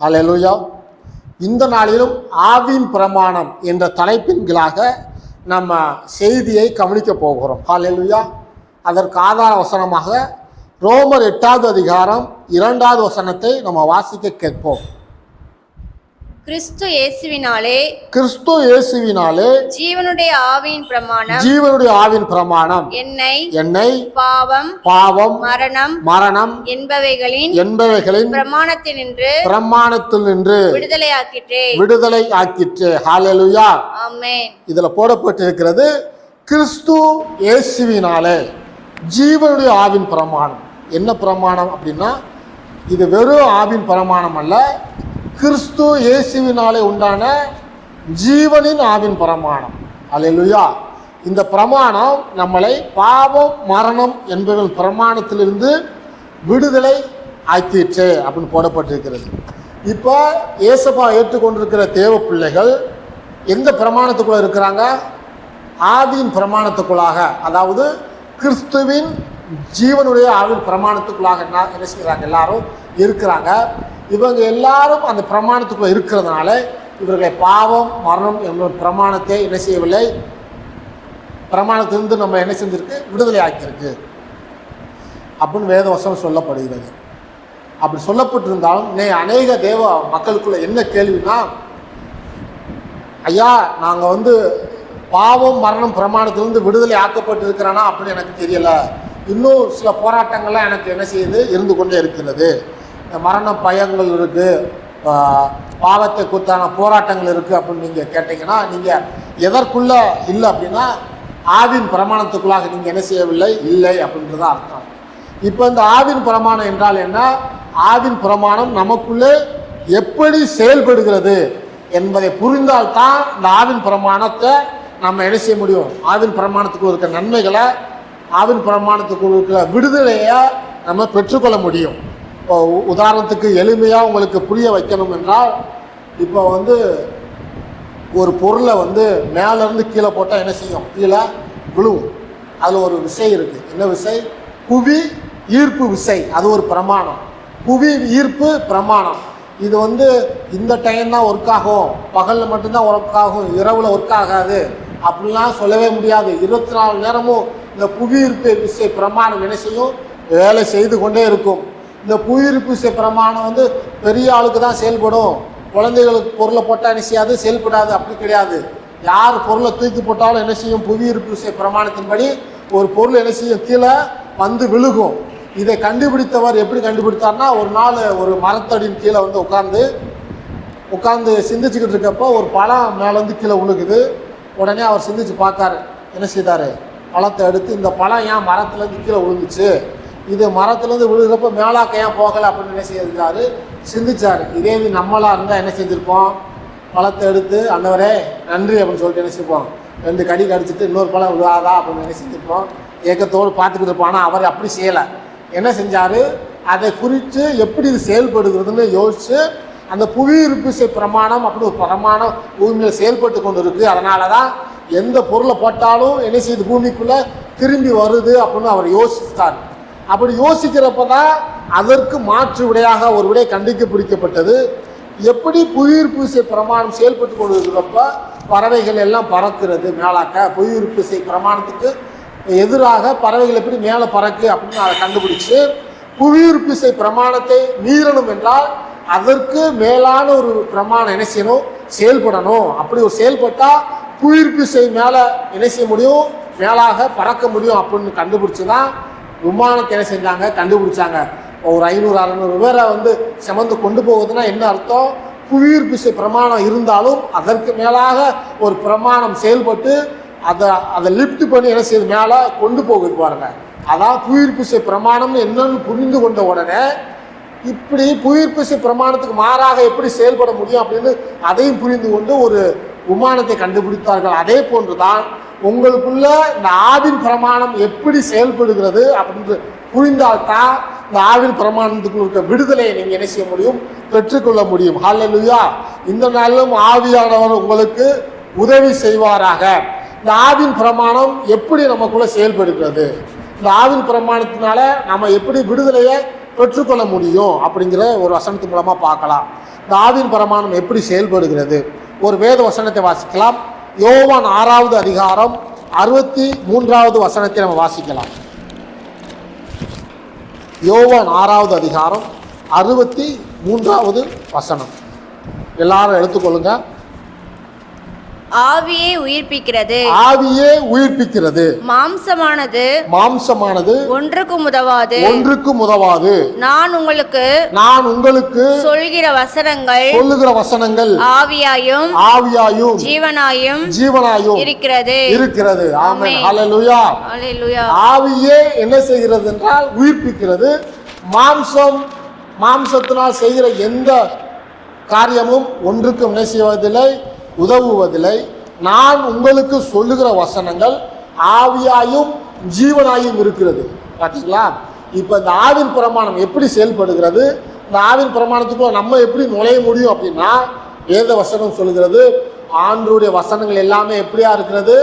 அல்லேலூயா இந்த நாளிலும் ஆவின் பிரமாணம் என்ற தலைப்பின்களாக நம்ம செய்தியை கவனிக்க போகிறோம். ஹாலெலுயா அதற்கு ஆதார வசனமாக ரோமர் எட்டாவது அதிகாரம் இரண்டாவது வசனத்தை நம்ம வாசிக்க கேட்போம். கிறிஸ்து இயேசுவினாலே கிறிஸ்து இயேசுவினாலே ஜீவனுடைய ஆவியின் பிரமாணம். ஜீவனுடைய ஆவின் பிரமாணம். என்னை என்னை பாவம் பாவம் மரணம் மரணம் என்பவைகளின் என்பவைகளின் பிரமாணத்தினின்று பிரமாணத்தில் நின்று விடுதலையாக்கிற்றே விடுதலை ஆக்கிற்று. ஹalleluya ஆமென். இதுல போடப்பட்டிருக்கிறது கிறிஸ்து இயேசுவினாலே ஜீவனுடைய ஆவின் பிரமாணம். என்ன பிரமாணம் அப்படின்னா இது வெறும் ஆவின் பிரமாணம் அல்ல கிறிஸ்து இயேசுவினாலே உண்டான ஜீவனின் ஆவின் பிரமாணம். அலையலுயா இந்த பிரமாணம் நம்மளை பாவம் மரணம் என்பவர்கள் பிரமாணத்திலிருந்து விடுதலை ஆக்கிற்று அப்படின்னு போடப்பட்டிருக்கிறது. இப்போ இயேசப்பா ஏற்றுக்கொண்டிருக்கிற தேவ பிள்ளைகள் எந்த பிரமாணத்துக்குள்ள இருக்கிறாங்க? ஆவியின் பிரமாணத்துக்குள்ளாக. அதாவது கிறிஸ்துவின் ஜீவனுடைய ஆவின் பிரமாணத்துக்குள்ளாக என்ன என்ன செய்கிறாங்க? எல்லாரும் இருக்கிறாங்க. இவங்க எல்லாரும் அந்த பிரமாணத்துக்குள்ள இருக்கிறதுனால இவர்களை பாவம் மரணம் என்ற பிரமாணத்தை என்ன செய்யவில்லை. பிரமாணத்திலிருந்து நம்ம என்ன செஞ்சிருக்கு? விடுதலை ஆக்கியிருக்கு. அப்படின்னு வேதவசம் சொல்லப்படுகிறது. அப்படி சொல்லப்பட்டிருந்தாலும் நே அநேக தேவ மக்களுக்குள்ள என்ன கேள்வினா ஐயா நாங்கள் வந்து பாவம் மரணம் பிரமாணத்திலிருந்து விடுதலை ஆக்கப்பட்டிருக்கிறேனா? அப்படின்னு எனக்கு தெரியல. இன்னும் சில போராட்டங்கள்லாம் எனக்கு என்ன செய்யுது? இருந்து கொண்டே இருக்கிறது. மரண பயங்கள் இருக்குது பாவத்தை குறித்தான போராட்டங்கள் இருக்குது அப்படின்னு நீங்கள் கேட்டிங்கன்னா நீங்கள் எதற்குள்ளே இல்லை அப்படின்னா ஆவின் பிரமாணத்துக்குள்ளாக நீங்கள் என்ன செய்யவில்லை இல்லை அப்படின்றத அர்த்தம். இப்போ இந்த ஆவின் பிரமாணம் என்றால் என்ன? ஆவின் பிரமாணம் நமக்குள்ளே எப்படி செயல்படுகிறது என்பதை புரிந்தால்தான் இந்த ஆவின் பிரமாணத்தை நம்ம என்ன செய்ய முடியும்? ஆவின் பிரமாணத்துக்குள் இருக்கிற நன்மைகளை ஆவின் பிரமாணத்துக்குள் இருக்கிற விடுதலையை நம்ம பெற்றுக்கொள்ள முடியும். இப்போ உ- உதாரணத்துக்கு எளிமையாக உங்களுக்கு புரிய வைக்கணும் என்றால் இப்போ வந்து ஒரு பொருளை வந்து மேலேருந்து கீழே போட்டால் என்ன செய்யும்? கீழே விழுவும். அதில் ஒரு விசை இருக்குது என்ன விசை? புவி ஈர்ப்பு விசை. அது ஒரு பிரமாணம். புவி ஈர்ப்பு பிரமாணம். இது வந்து இந்த டைம் தான் ஒர்க் ஆகும். பகலில் மட்டும்தான் ஒர்க் ஆகும். இரவில் ஒர்க் ஆகாது. அப்படிலாம் சொல்லவே முடியாது. இருபத்தி நாலு நேரமும் இந்த புவி ஈர்ப்பு விசை பிரமாணம் என்ன செய்யும்? வேலை செய்து கொண்டே இருக்கும். இந்த புவியீர்ப்பு விசை பிரமாணம் வந்து பெரிய ஆளுக்கு தான் செயல்படும். குழந்தைகளுக்கு பொருளை போட்டால் என்ன செய்யாது? செயல்படாது. அப்படி கிடையாது. யார் பொருளை தூக்கி போட்டாலும் என்ன செய்யும்? புவியீர்ப்பு விசை பிரமாணத்தின்படி ஒரு பொருள் என்ன செய்யும்? கீழே வந்து விழுகும். இதை கண்டுபிடித்தவர் எப்படி கண்டுபிடித்தார்னா ஒரு நாள் ஒரு மரத்தடியின் கீழே வந்து உட்காந்து உட்காந்து சிந்திச்சுக்கிட்டு இருக்கப்போ ஒரு பழம் மேலேருந்து கீழே விழுகுது உடனே அவர் சிந்திச்சு பார்த்தாரு. என்ன செய்தார்? பழத்தை எடுத்து இந்த பழம் ஏன் மரத்துலேருந்து கீழே விழுந்துச்சு இது மரத்துலேருந்து விழுகிறப்ப மேலாக்க ஏன் போகலை அப்படின்னு என்ன செய்திருக்காரு சிந்திச்சார். இதே இது நம்மளாக இருந்தால் என்ன செஞ்சுருப்போம்? பழத்தை எடுத்து அந்தவரே நன்றி அப்படின்னு சொல்லிட்டு என்ன செய்வோம் ரெண்டு கடி கடிச்சிட்டு இன்னொரு பழம் விழாதா அப்படின்னு என்ன செஞ்சுருப்போம்? ஏக்கத்தோடு பார்த்துக்கிட்டு இருப்போம். ஆனால் அவர் அப்படி செய்யலை. என்ன செஞ்சார்? அதை குறித்து எப்படி இது செயல்படுகிறதுன்னு யோசித்து அந்த புவியீர்ப்பு பிரமாணம் அப்படின்னு ஒரு பிரமாணம் பூமியில் செயல்பட்டு கொண்டு இருக்குது அதனால தான் எந்த பொருளை போட்டாலும் என்ன செய்யுது பூமிக்குள்ளே திரும்பி வருது அப்படின்னு அவர் யோசித்தார். அப்படி யோசிக்கிறப்ப தான் அதற்கு மாற்று விடையாக ஒரு விடை கண்டிக்கப்பிடிக்கப்பட்டது எப்படி புவியீர்ப்பு விசை பிரமாணம் செயல்பட்டு கொண்டிருக்கிறப்ப பறவைகள் எல்லாம் பறக்கிறது மேலாக்க? புவியீர்ப்பு விசை பிரமாணத்துக்கு எதிராக பறவைகள் எப்படி மேலே பறக்கு அப்படின்னு அதை கண்டுபிடிச்சு புவியீர்ப்பு விசை பிரமாணத்தை மீறணும் என்றால் அதற்கு மேலான ஒரு பிரமாணம் என்ன செய்யணும்? செயல்படணும். அப்படி ஒரு செயல்பட்டால் புவியீர்ப்பு விசை மேலே என்ன செய்ய முடியும்? மேலாக பறக்க முடியும் அப்படின்னு கண்டுபிடிச்சு தான் விமானத்தை என்ன செஞ்சாங்க? கண்டுபிடிச்சாங்க. ஒரு ஐநூறு அறநூறு பேரை வந்து சமந்து கொண்டு போகுதுன்னா என்ன அர்த்தம்? புவியீர்ப்பு பிரமாணம் இருந்தாலும் அதற்கு மேலாக ஒரு பிரமாணம் செயல்பட்டு அதை அதை லிஃப்ட் பண்ணி என்ன செய்யுது மேலே கொண்டு போகுது பாருங்க. அதான் புவியீர்ப்பு பிரமாணம்னு என்னன்னு புரிந்து கொண்ட உடனே இப்படி புவியீர்ப்பு பிரமாணத்துக்கு மாறாக எப்படி செயல்பட முடியும் அப்படின்னு அதையும் புரிந்து கொண்டு ஒரு விமானத்தை கண்டுபிடித்தார்கள். அதே போன்றுதான் உங்களுக்குள்ள இந்த ஆவின் பிரமாணம் எப்படி செயல்படுகிறது அப்படின்னு புரிந்தால்தான் இந்த ஆவின் பிரமாணத்துக்குள்ள இருக்க விடுதலையை நீங்க என்ன செய்ய முடியும்? பெற்றுக்கொள்ள முடியும். ஹalleluya. இந்த நாளிலும் ஆவியானவர் உங்களுக்கு உதவி செய்வாராக. இந்த ஆவின் பிரமாணம் எப்படி நமக்குள்ள செயல்படுகிறது? இந்த ஆவின் பிரமாணத்தினால நம்ம எப்படி விடுதலையை பெற்றுக்கொள்ள முடியும்? அப்படிங்கிற ஒரு வசனத்து மூலமா பார்க்கலாம். இந்த ஆவின் பிரமாணம் எப்படி செயல்படுகிறது? ஒரு வேத வசனத்தை வாசிக்கலாம். யோவான் ஆறாவது அதிகாரம் அறுபத்தி மூன்றாவது வசனத்தை நம்ம வாசிக்கலாம். யோவான் ஆறாவது அதிகாரம் அறுபத்தி மூன்றாவது வசனம். எல்லாரும் எடுத்துக்கொள்ளுங்கள் ஆவியை உயிர்ப்பிக்கிறது. ஆவியே உயிர்ப்பிக்கிறது. மாம்சமானது மாம்சமானது ஒன்றுக்கும் உதவாது. ஒன்றுக்கும் உதவாது. நான் உங்களுக்கு நான் உங்களுக்கு சொல்கிற வசனங்கள் சொல்லுகிற வசனங்கள் ஆவியாயும் ஆவியாயும் ஜீவனாயும் ஜீவனாயும் இருக்கிறது. இருக்கிறது. ஆமென். ஹalleluya. அல்லேலூயா ஆவியே என்ன செய்கிறது என்றால் உயிர்ப்பிக்கிறது. மாம்சம் மாம்சத்தினால் செய்கிற எந்த காரியமும் ஒன்றுக்கும் என்ன செய்வதில்லை. உதவுவதில்லை. நான் உங்களுக்கு சொல்லுகிற வசனங்கள் ஆவியாயும் ஜீவனாயும் இருக்கிறது. பார்த்தீங்களா இப்போ இந்த ஆவின் பிரமாணம் எப்படி செயல்படுகிறது? இந்த ஆவின் பிரமாணத்துக்குள்ள நம்ம எப்படி நுழைய முடியும் அப்படின்னா வேத வசனம் சொல்லுகிறது ஆண்டருடைய வசனங்கள் எல்லாமே எப்படியா இருக்கிறது?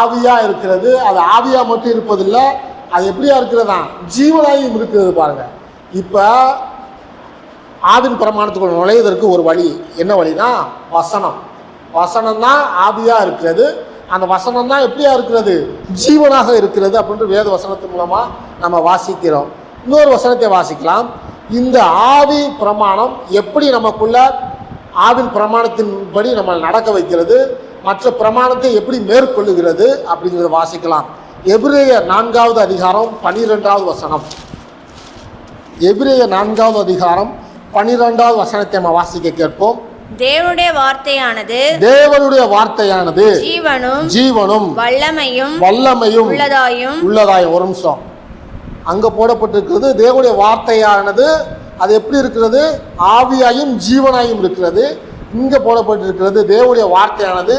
ஆவியா இருக்கிறது. அது ஆவியா மட்டும் இருப்பதில்லை அது எப்படியா இருக்கிறதா ஜீவனாயும் இருக்கிறது பாருங்க. இப்போ ஆவின் பிரமாணத்துக்குள்ள நுழையதற்கு ஒரு வழி என்ன வழினா வசனம். வசனம் தான் ஆதியாக இருக்கிறது. அந்த வசனம் தான் எப்படியா இருக்கிறது? ஜீவனாக இருக்கிறது அப்படின்ற வேத வசனத்தின் மூலமாக நம்ம வாசிக்கிறோம். இன்னொரு வசனத்தை வாசிக்கலாம். இந்த ஆவி பிரமாணம் எப்படி நமக்குள்ள ஆவின் பிரமாணத்தின்படி நம்ம நடக்க வைக்கிறது மற்ற பிரமாணத்தை எப்படி மேற்கொள்ளுகிறது அப்படிங்கிறத வாசிக்கலாம். எபிரேய நான்காவது அதிகாரம் பனிரெண்டாவது வசனம். எபிரேய நான்காவது அதிகாரம் பனிரெண்டாவது வசனத்தை நம்ம வாசிக்க கேட்போம். தேவனுடைய வார்த்தையானது தேவனுடைய வார்த்தையானது ஜீவனும் ஜீவனும் வல்லமையும் வல்லமையும் உள்ளதாயும் உள்ளதாய் ஒரு நிமிஷம். அங்க போடப்பட்டிருக்கிறது தேவனுடைய வார்த்தையானது அது எப்படி இருக்கிறது? ஆவியாயும் ஜீவனாயும் இருக்கிறது. இங்க போடப்பட்டிருக்கிறது தேவனுடைய வார்த்தையானது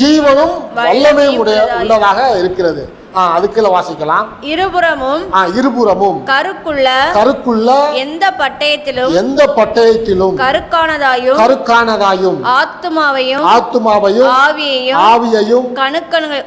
ஜீவனும் வல்லமையும் உடைய உள்ளதாக இருக்கிறது. அதுக்குள்ள வாசிக்கலாம். இருபுறமும் இருபுறமும். கருக்குள்ள கருக்குள்ள எந்த பட்டயத்திலும் எந்த பட்டயத்திலும் கருக்கானதாயும் கருக்கானதாயும் ஆத்துமாவையும் ஆத்துமாவையும் ஆவியையும் ஆவியையும் கணுக்கணு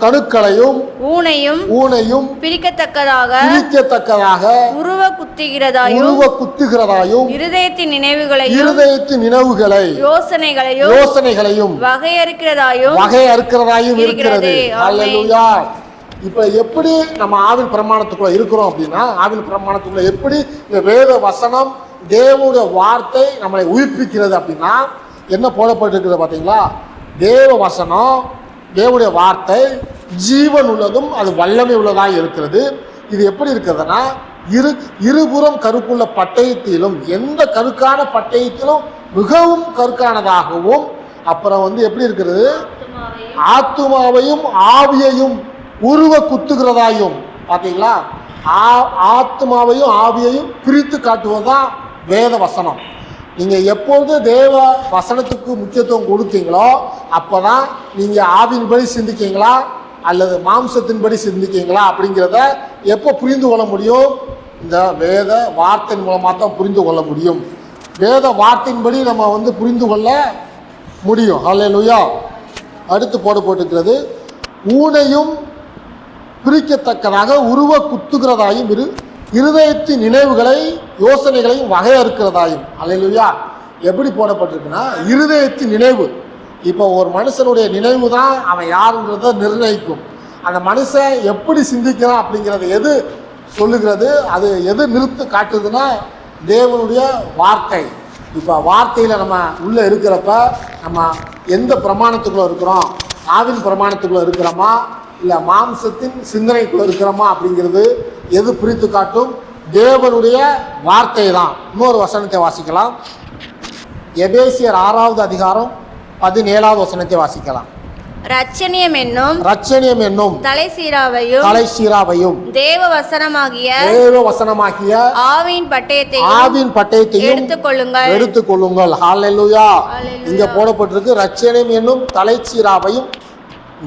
கணுக்களையும் ஊனையும் ஊனையும் பிரிக்கத்தக்கதாக பிரிக்கத்தக்கதாக உருவ குத்துகிறதாயும் உருவ குத்துகிறதாயும் இருதயத்தின் நினைவுகளையும் இருதயத்தின் நினைவுகளை யோசனைகளையும் யோசனைகளையும் வகையறுக்கிறதாயும் வகை அறுக்கிறதாயும் இருக்கிறது. இருக்கிறது. இப்போ எப்படி நம்ம ஆவின் பிரமாணத்துக்குள்ள இருக்கிறோம் அப்படின்னா ஆவின் பிரமாணத்துக்குள்ள எப்படி இந்த வேத வசனம் தேவனுடைய வார்த்தை நம்மளை உயிர்ப்பிக்கிறது அப்படின்னா என்ன போடப்பட்டிருக்கிறது பார்த்தீங்களா தேவ வசனம் தேவனுடைய வார்த்தை ஜீவன் உள்ளதும் அது வல்லமை உள்ளதாக இருக்கிறது. இது எப்படி இருக்கிறதுனா இரு இருபுறம் கருக்குள்ள பட்டயத்திலும் எந்த கருக்கான பட்டயத்திலும் மிகவும் கருக்கானதாகவும் அப்புறம் வந்து எப்படி இருக்கிறது? ஆத்துமாவையும் ஆவியையும் உருவ குத்துகிறதாயும் பார்த்தீங்களா ஆ- ஆத்துமாவையும் ஆவியையும் பிரித்து காட்டுவதுதான் வேத வசனம். நீங்கள் எப்பொழுது தேவ வசனத்துக்கு முக்கியத்துவம் கொடுத்தீங்களோ அப்போ தான் நீங்கள் ஆவியின்படி சிந்திக்கீங்களா? அல்லது மாம்சத்தின்படி சிந்திக்கீங்களா? அப்படிங்கிறத எப்போ புரிந்து கொள்ள முடியும்? இந்த வேத வார்த்தையின் மூலமாக தான் புரிந்து கொள்ள முடியும். வேத வார்த்தையின்படி நம்ம வந்து புரிந்து கொள்ள முடியும். ஹalleluya அடுத்து போட போட்டுக்கிறது ஊனையும் பிரிக்கத்தக்கதாக உருவ குத்துகிறதாயும் இரு இருதயத்தின் நினைவுகளை யோசனைகளையும் வகையறுக்கிறதாயும். அலையிலுயா எப்படி போடப்பட்டிருக்குன்னா இருதயத்தின் நினைவு. இப்போ ஒரு மனுஷனுடைய நினைவு தான் அவன் யாருன்றதை நிர்ணயிக்கும். அந்த மனுஷன் எப்படி சிந்திக்கிறான் அப்படிங்கிறது எது சொல்லுகிறது அது எது நிறுத்து காட்டுதுன்னா தேவனுடைய வார்த்தை. இப்போ வார்த்தையில் நம்ம உள்ளே இருக்கிறப்ப நம்ம எந்த பிரமாணத்துக்குள்ளே இருக்கிறோம் ஆவின் பிரமாணத்துக்குள்ளே இருக்கிறோமா இல்லை மாம்சத்தின் சிந்தனைக்குள்ளே இருக்கிறோமா அப்படிங்கிறது எது பிரித்து காட்டும்? தேவனுடைய வார்த்தை தான் இன்னொரு வசனத்தை வாசிக்கலாம். எபேசியர் ஆறாவது அதிகாரம் பதினேழாவது வசனத்தை வாசிக்கலாம். ரட்சணியம் என்னும் ரட்சணியம் என்னும் தலை சீராவையும் தலை சீராவையும் தேவ வசனமாகிய தேவ வசனமாக்கிய ஆவின் பட்டயத்தையும் ஆவின் பட்டயத்தையும் எடுத்துக்கொள்ளுங்கள் எடுத்துக்கொள்ளுங்கள் ஹalleluya. இங்க போடப்பட்டிருக்கு ரட்சணியம் என்னும் தலைச்சீராவையும்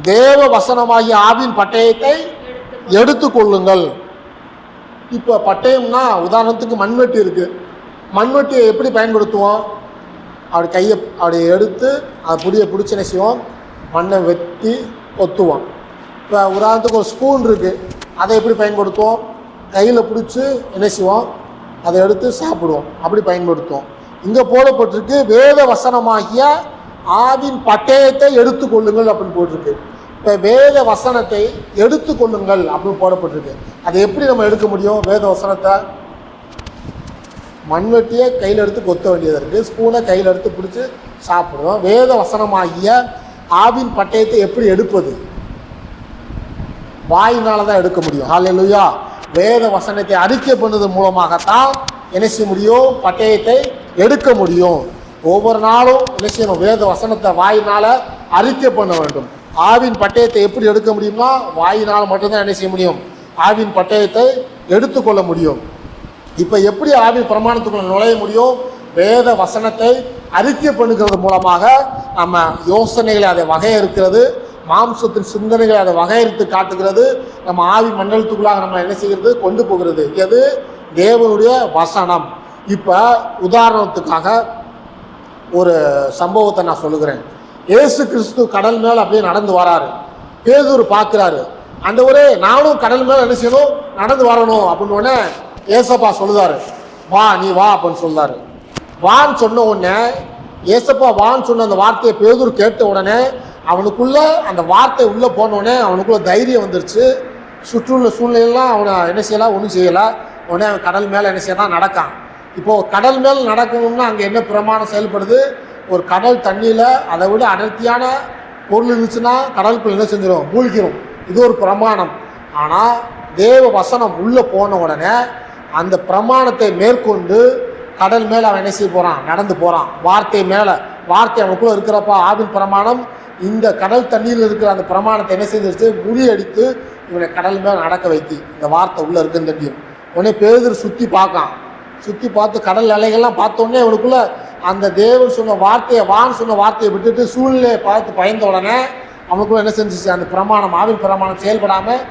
தேவ வசனமாகிய ஆவின் பட்டயத்தை எடுத்துக்கொள்ளுங்கள். இப்போ பட்டயம்னா உதாரணத்துக்கு மண்வெட்டி இருக்குது மண்வெட்டியை எப்படி பயன்படுத்துவோம்? அப்படி கையை அப்படி எடுத்து அதை புடியை பிடிச்சி என்ன செய்வோம்? மண்ணை வெட்டி கொத்துவோம் இப்போ உதாரணத்துக்கு ஒரு ஸ்பூன் இருக்குது அதை எப்படி பயன்படுத்துவோம்? கையில் பிடிச்சி என்ன செய்வோம்? அதை எடுத்து சாப்பிடுவோம். அப்படி பயன்படுத்துவோம். இங்கே போடப்பட்டிருக்கு வேத வசனமாகிய ஆவின் பட்டயத்தை எடுத்துக்கொள்ளுங்கள் அப்படின்னு போட்டிருக்கு. இப்போ வேத வசனத்தை எடுத்துக்கொள்ளுங்கள் அப்படின்னு போடப்பட்டிருக்கு. அதை எப்படி நம்ம எடுக்க முடியும்? வேத வசனத்தை மண்வெட்டியை கையில் எடுத்து கொத்த வேண்டியது இருக்குது ஸ்பூனை கையில் எடுத்து பிடிச்சி சாப்பிடுவோம் வேத வசனமாகிய ஆவின் பட்டயத்தை எப்படி எடுப்பது? வாயினால தான் எடுக்க முடியும். ஹalleluya. வேத வசனத்தை அறிக்கை பண்ணுவதன் மூலமாகத்தான் என்ன செய்ய முடியும்? பட்டயத்தை எடுக்க முடியும். ஒவ்வொரு நாளும் என்ன செய்யணும்? வேத வசனத்தை வாயினால் அறிக்கை பண்ண வேண்டும். ஆவின் பட்டயத்தை எப்படி எடுக்க முடியும்னா வாயினால் மட்டும்தான் என்ன செய்ய முடியும்? ஆவின் பட்டயத்தை எடுத்துக்கொள்ள முடியும். இப்போ எப்படி ஆவின் பிரமாணத்துக்குள்ள நுழைய முடியும்? வேத வசனத்தை அறிக்கை பண்ணுகிறது மூலமாக நம்ம யோசனைகளை அதை வகை இருக்கிறது மாம்சத்தின் சிந்தனைகளை அதை வகையறுத்து காட்டுகிறது நம்ம ஆவி மண்டலத்துக்குள்ளாக நம்ம என்ன செய்கிறது? கொண்டு போகிறது. எது? தேவனுடைய வசனம். இப்போ உதாரணத்துக்காக ஒரு சம்பவத்தை நான் சொல்லுகிறேன். ஏசு கிறிஸ்து கடல் மேலே அப்படியே நடந்து வராரு. பேதூர் பார்க்குறாரு. ஆண்டவரே நானும் கடல் மேலே என்ன செய்யணும்? நடந்து வரணும் அப்படின்னு உடனே ஏசப்பா சொல்லுதாரு. வா நீ வா அப்படின்னு சொல்லுதாரு. வான்னு சொன்ன உடனே ஏசப்பா வான்னு சொன்ன அந்த வார்த்தையை பேதூர் கேட்ட உடனே அவனுக்குள்ள அந்த வார்த்தை உள்ளே போன உடனே அவனுக்குள்ள தைரியம் வந்துருச்சு. சுற்றுள்ள சூழ்நிலையெல்லாம் அவனை என்ன செய்யலாம் ஒன்றும் செய்யலை. உடனே அவன் கடல் மேலே என்ன செய்யலாம் நடக்கான். இப்போது கடல் மேல் நடக்கணும்னா அங்கே என்ன பிரமாணம் செயல்படுது? ஒரு கடல் தண்ணியில் அதை விட அடர்த்தியான பொருள் இருந்துச்சுன்னா கடலுக்குள்ள என்ன செஞ்சிடும் மூழ்கிடும் இது ஒரு பிரமாணம். ஆனால் தேவ வசனம் உள்ளே போன உடனே அந்த பிரமாணத்தை மேற்கொண்டு கடல் மேலே அவன் என்ன செய்ய போகிறான் நடந்து போகிறான் வார்த்தை மேலே. வார்த்தை அவனுக்குள்ளே இருக்கிறப்ப ஆவின் பிரமாணம் இந்த கடல் தண்ணியில் இருக்கிற அந்த பிரமாணத்தை என்ன செஞ்சிருச்சு? முறியடித்து இவனை கடல் மேலே நடக்க வைத்து இந்த வார்த்தை உள்ளே இருக்குன்னு தெரியும். உடனே பேதர் சுற்றி பார்க்கான். சுற்றி பார்த்து கடல் அலைகள்லாம் பார்த்தோன்னே அவனுக்குள்ள அந்த தேவன் சொன்ன வார்த்தையை வான் சொன்ன வார்த்தையை விட்டுட்டு சூழ்நிலையை பார்த்து பயந்த உடனே அவனுக்குள்ள என்ன செஞ்சிச்சு? அந்த பிரமாணம் ஆவின் பிரமாணம் செயல்படாமல்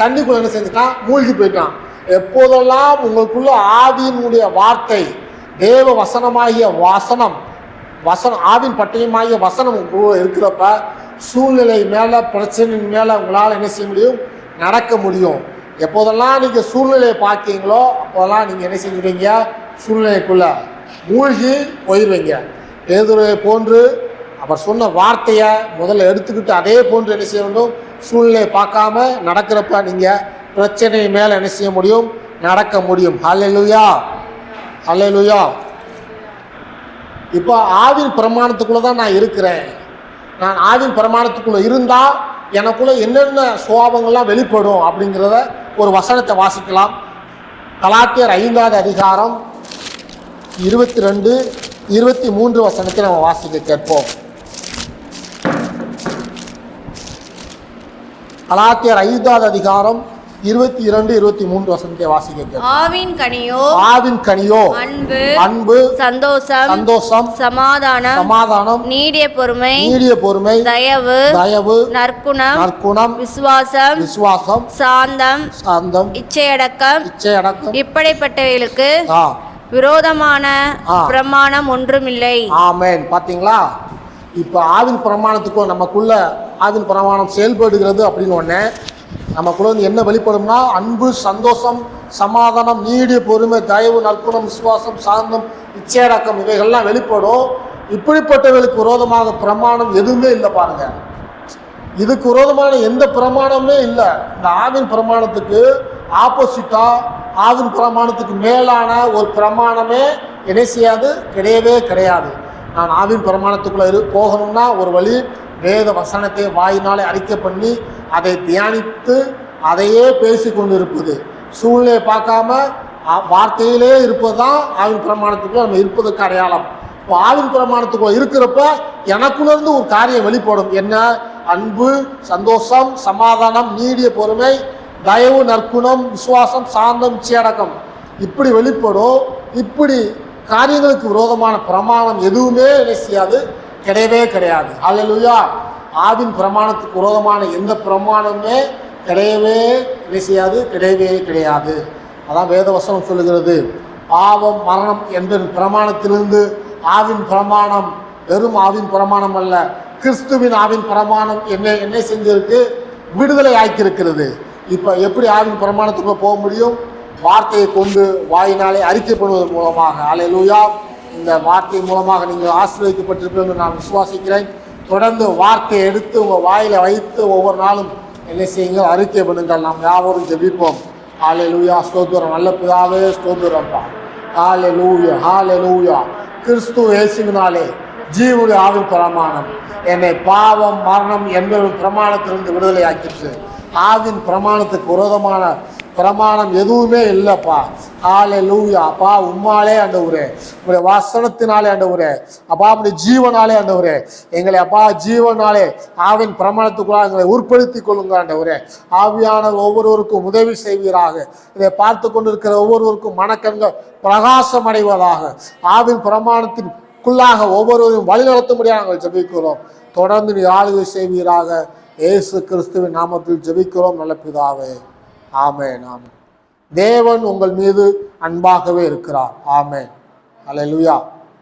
தண்ணிக்குள்ள என்ன செஞ்சுட்டான்? மூழ்கி போயிட்டான். எப்போதெல்லாம் உங்களுக்குள்ள ஆவியினுடைய வார்த்தை தேவ வசனமாகிய வசனம் வசனம் ஆவின் பட்டயமாகிய வசனம் உங்களுக்குள்ள இருக்கிறப்ப சூழ்நிலை மேலே பிரச்சனையின் மேலே உங்களால் என்ன செய்ய முடியும்? நடக்க முடியும். எப்போதெல்லாம் நீங்கள் சூழ்நிலையை பார்க்கீங்களோ அப்போதெல்லாம் நீங்கள் என்ன செஞ்சுருவீங்க சூழ்நிலைக்குள்ளே மூழ்கி போயிடுவீங்க பேதுருவை போன்று அவர் சொன்ன வார்த்தையை முதல்ல எடுத்துக்கிட்டு அதே போன்று என்ன செய்ய வேண்டும்? சூழ்நிலையை பார்க்காம நடக்கிறப்ப நீங்கள் பிரச்சனை மேலே என்ன செய்ய முடியும்? நடக்க முடியும். ஹalleluya. ஹalleluya. இப்போ ஆவின் பிரமாணத்துக்குள்ளே தான் நான் இருக்கிறேன். நான் ஆவின் பிரமாணத்துக்குள்ளே இருந்தால் எனக்குள்ளே என்னென்ன சுவாபங்கள்லாம் வெளிப்படும் அப்படிங்கிறத ஒரு வசனத்தை வாசிக்கலாம். கலாட்டியர் ஐந்தாவது அதிகாரம் இருபத்தி ரெண்டு இருபத்தி மூன்று வசனத்தை நம்ம வாசிக்க கேட்போம். கலாத்தியர் ஐந்தாவது அதிகாரம் இருபத்தி இரண்டு இருபத்தி மூன்று வசனத்தை வாசிக்க கேட்போம் ஆவின் கனியோ ஆவின் கனியோ அன்பு அன்பு சந்தோஷம் சந்தோஷம் சமாதானம் சமாதானம் நீடிய பொறுமை நீடிய பொறுமை தயவு தயவு நற்குணம் நற்குணம் விசுவாசம் விசுவாசம் சாந்தம் சாந்தம் இச்சையடக்கம் இச்சை அடக்கம் இப்படிப்பட்டவைகளுக்கு விரோதமான. பிரமாணம் ஒன்றுமில்லை. ஆமென். பாத்தீங்களா? இப்போ ஆவின் பிரமாணத்துக்கும் நமக்குள்ள ஆவின் பிரமாணம் செயல்படுகிறது அப்படின்னு உடனே நமக்குள்ள வந்து என்ன வெளிப்படும்னா அன்பு சந்தோஷம் சமாதானம் நீடி பொறுமை தயவு நற்குணம் விசுவாசம் சாந்தம் இச்சையடக்கம் இவைகள்லாம் வெளிப்படும். இப்படிப்பட்டவர்களுக்கு விரோதமாக பிரமாணம் எதுவுமே இல்லை பாருங்க. இதுக்கு விரோதமான எந்த பிரமாணமே இல்லை. இந்த ஆவின் பிரமாணத்துக்கு ஆப்போசிட்டா ஆவின் பிரமாணத்துக்கு மேலான ஒரு பிரமாணமே என்ன செய்யாது கிடையவே கிடையாது. நான் ஆவின் பிரமாணத்துக்குள்ள இரு போகணும்னா ஒரு வழி வேத வசனத்தை வாயினாலே அறிக்கை பண்ணி அதை தியானித்து அதையே பேசி கொண்டிருப்பது. சூழ்நிலையை பார்க்காம வார்த்தையிலே இருப்பது தான் ஆவின் பிரமாணத்துக்குள்ள நம்ம இருப்பதற்கு அடையாளம். இப்போ ஆவின் பிரமாணத்துக்குள்ள இருக்கிறப்ப எனக்குள்ளேருந்து ஒரு காரியம் வெளிப்படும். என்ன? அன்பு சந்தோஷம் சமாதானம் நீடிய பொறுமை தயவு நற்குணம் விசுவாசம் சாந்தம் சேடகம். இப்படி வெளிப்படும். இப்படி காரியங்களுக்கு விரோதமான பிரமாணம் எதுவுமே என்ன செய்யாது. கிடையவே கிடையாது. அல்லேலூயா ஆவின் பிரமாணத்துக்கு விரோதமான எந்த பிரமாணமுமே கிடையவே செய்யாது கிடையவே கிடையாது. அதான் வேதவசனம் சொல்லுகிறது. பாவம் மரணம் என்ற பிரமாணத்திலிருந்து ஆவின் பிரமாணம் வெறும் ஆவின் பிரமாணம் அல்ல. கிறிஸ்துவின் ஆவின் பிரமாணம் என்ன என்ன செஞ்சிருக்கு? விடுதலை ஆக்கியிருக்கிறது இப்போ எப்படி ஆவின் பிரமாணத்துக்குள்ளே போக முடியும்? வார்த்தையை கொண்டு வாயினாலே அறிக்கை பண்ணுவதன் மூலமாக. அலையலூயா இந்த வார்த்தை மூலமாக நீங்கள் ஆசீர்வதிக்கப்பட்டிருப்பீர்கள் என்று நான் விசுவாசிக்கிறேன். தொடர்ந்து வார்த்தையை எடுத்து உங்கள் வாயில வைத்து ஒவ்வொரு நாளும் என்ன செய்யுங்கள்? அறிக்கை பண்ணுங்கள். நாம் யாவரும் ஜெபிப்போம். ஹாலே லூயா ஸ்தோத்திரம். நல்ல பிதாவே ஸ்தோத்திரம்ப்பா ஹாலே லூயா ஹாலே லூயா கிறிஸ்து இயேசுவினாலே ஜீவனுடைய ஆவின் பிரமாணம். என்னை பாவம் மரணம் என்பது பிரமாணத்திலிருந்து விடுதலை ஆக்கிற்று ஆவின் பிரமாணத்துக்கு விரோதமான பிரமாணம் எதுவுமே இல்லைப்பா. ஆளே லூயா அப்பா உம்மாலே ஆண்டவரே. உங்களுடைய வாசனத்தினாலே ஆண்டவரே. அப்பா உங்களுடைய ஜீவனாலே ஆண்டவரே. எங்களை அப்பா ஜீவனாலே ஆவின் பிரமாணத்துக்குள்ளாக எங்களை உட்படுத்திக் கொள்ளுங்க ஆண்டவரே. ஆவியான ஒவ்வொருவருக்கும் உதவி செய்வீராக. இதை பார்த்து கொண்டிருக்கிற ஒவ்வொருவருக்கும் மனக்கண்கள் பிரகாசம் அடைவதாக. ஆவின் பிரமாணத்திற்குள்ளாக ஒவ்வொருவரையும் வழிநடத்தும்படியாக நாங்கள் ஜெபிக்கிறோம். தொடர்ந்து நீ ஆளுகை செய்வீராக. இயேசு கிறிஸ்துவின் நாமத்தில் ஜெபிக்கிறோம். நல்ல பிதாவே. ஆமேன் ஆமேன். தேவன் உங்கள் மீது அன்பாகவே இருக்கிறார். ஆமேன். அல்லேலூயா